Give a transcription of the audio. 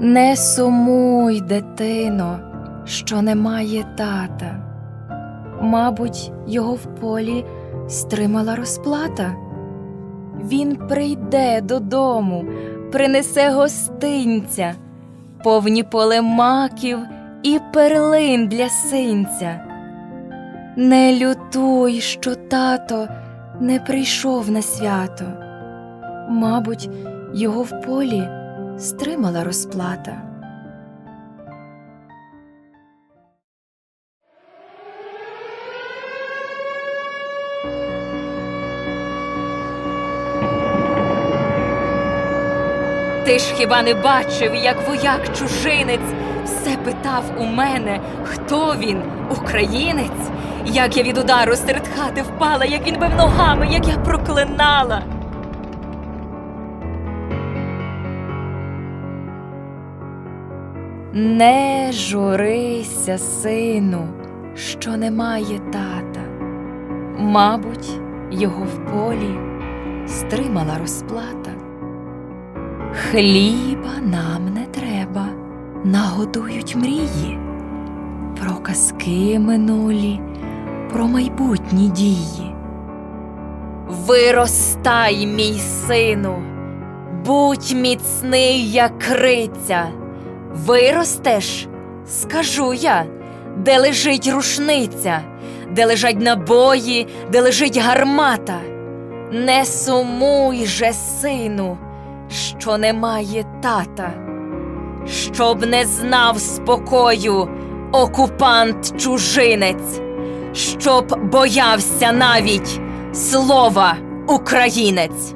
Не сумуй, дитино, що немає тата. Мабуть, його в полі стримала розплата. Він прийде додому, принесе гостинця, повні поле маків і перлин для синця. Не лютуй, що тато не прийшов на свято. Мабуть, його в полі стримала розплата. Ти ж хіба не бачив, як вояк чужинець все питав у мене, хто він, українець? Як я від удару серед хати впала, як він бив ногами, як я проклинала. Не журися, сину, що немає тата. Мабуть, його в полі стримала розплата. Хліба нам не треба, нагодують мрії, про казки минулі, про майбутні дії. Виростай, мій сину, будь міцний, як криця. Виростеш, скажу я, де лежить рушниця, де лежать набої, де лежить гармата. Не сумуй же, сину, що немає тата, щоб не знав спокою окупант чужинець, щоб боявся навіть слова українець.